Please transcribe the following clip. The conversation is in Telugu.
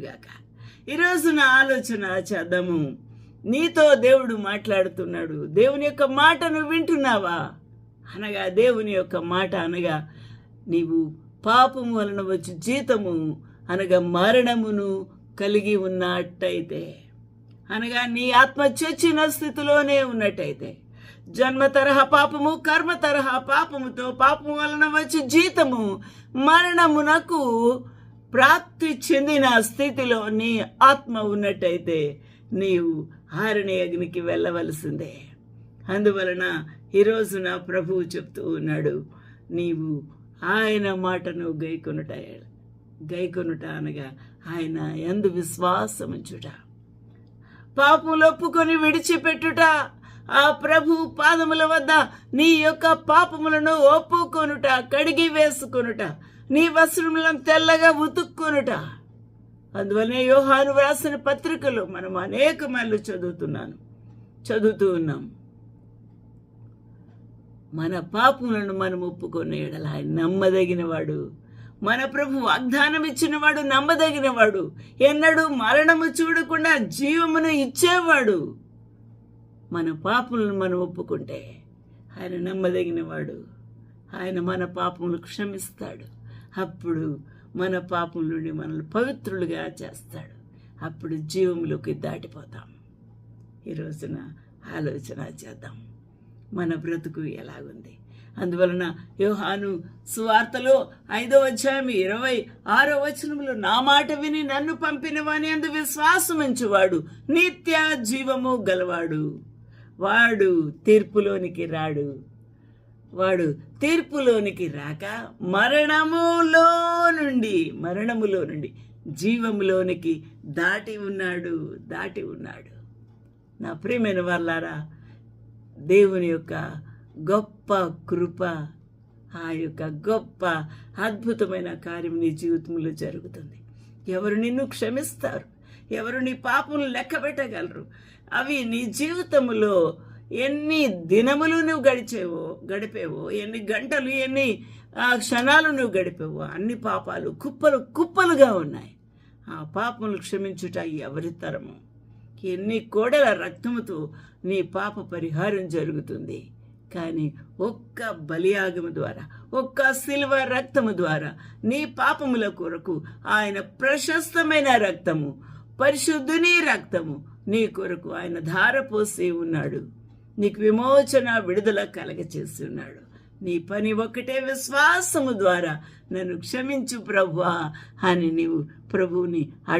గాక ఈరోజు నా ఆలోచన చేద్దాము. నీతో దేవుడు మాట్లాడుతున్నాడు. దేవుని యొక్క మాట నువ్వు వింటున్నావా? అనగా దేవుని యొక్క మాట అనగా నీవు పాపము వలన వచ్చి జీతము అనగా మరణమును కలిగి ఉన్నట్టయితే. అనగా నీ ఆత్మ చచ్చిన స్థితిలోనే ఉన్నట్టయితే. జన్మ తరహా పాపము కర్మ తరహా పాపముతో పాపము వలన వచ్చి జీతము మరణమునకు ప్రాప్తి చెందిన స్థితిలో నీ ఆత్మ ఉన్నట్టయితే నీవు ఆరణి అగ్నికి వెళ్ళవలసిందే. అందువలన ఈరోజు నా ప్రభువు చెప్తూ ఉన్నాడు నీవు ఆయన మాటను గైకొనుట గైకొనుట అనగా ఆయన ఎందు విశ్వాసముంచుట. పాపములు ఒప్పుకొని విడిచిపెట్టుట ఆ ప్రభు పాదముల వద్ద నీ యొక్క పాపములను ఒప్పుకొనుట కడిగి వేసుకొనుట నీ వస్త్రములను తెల్లగా ఉతుక్కొనుట. అందువలనే యోహాను వ్రాసిన పత్రికలు మనం అనేక మళ్ళు చదువుతున్నాను చదువుతూ ఉన్నాం. మన పాపములను మనం ఒప్పుకొని ఎడల ఆయన నమ్మదగినవాడు. మన ప్రభు వాగ్దానం ఇచ్చినవాడు నమ్మదగినవాడు. ఎన్నడూ మరణము చూడకుండా జీవమును ఇచ్చేవాడు. మన పాపములను మనం ఒప్పుకుంటే ఆయన నమ్మదగినవాడు. ఆయన మన పాపములు క్షమిస్తాడు. అప్పుడు మన పాపం నుండి మనల్ని పవిత్రులుగా చేస్తాడు. అప్పుడు జీవంలోకి దాటిపోతాం. ఈ రోజున ఆలోచన చేద్దాం. మన బ్రతుకు ఎలాగుంది? అందువలన యోహాను సువార్తలో ఐదో అధ్యాయం ఇరవై ఆరో వచనములు నా మాట విని నన్ను పంపినవాని అందు అందు విశ్వాసముంచువాడు. నిత్య జీవము గలవాడు. వాడు తీర్పులోనికి రాడు. వాడు తీర్పులోనికి రాక మరణములో నుండి మరణములో నుండి జీవములోనికి దాటి ఉన్నాడు దాటి ఉన్నాడు. నా ప్రియమైన వాళ్ళారా దేవుని యొక్క గొప్ప కృప ఆ యొక్క గొప్ప అద్భుతమైన కార్యం నీ జీవితంలో జరుగుతుంది. ఎవరు నిన్ను క్షమిస్తారు? ఎవరు నీ పాపం లెక్క పెట్టగలరు? అవి నీ జీవితంలో ఎన్ని దినములు నువ్వు గడిచేవో గడిపేవో ఎన్ని గంటలు ఎన్ని ఆ, క్షణాలు నువ్వు గడిపేవో అన్ని పాపాలు కుప్పలు కుప్పలుగా ఉన్నాయి. ఆ పాపములు క్షమించుట ఎవరి తరము? ఎన్ని కోడల రక్తముతో నీ పాప పరిహారం జరుగుతుంది. కానీ ఒక్క బలియాగము ద్వారా ఒక్క సిల్వ రక్తము ద్వారా నీ పాపముల కొరకు ఆయన ప్రశస్తమైన రక్తము పరిశుద్ధుని రక్తము నీ కొరకు ఆయన ధార పోసి ఉన్నాడు. నీకు విమోచన విడుదల కలగచేసి ఉన్నాడు. నీ పని ఒక్కటే విశ్వాసము ద్వారా నన్ను క్షమించు ప్రభువా అని నీవు ప్రభువుని అడు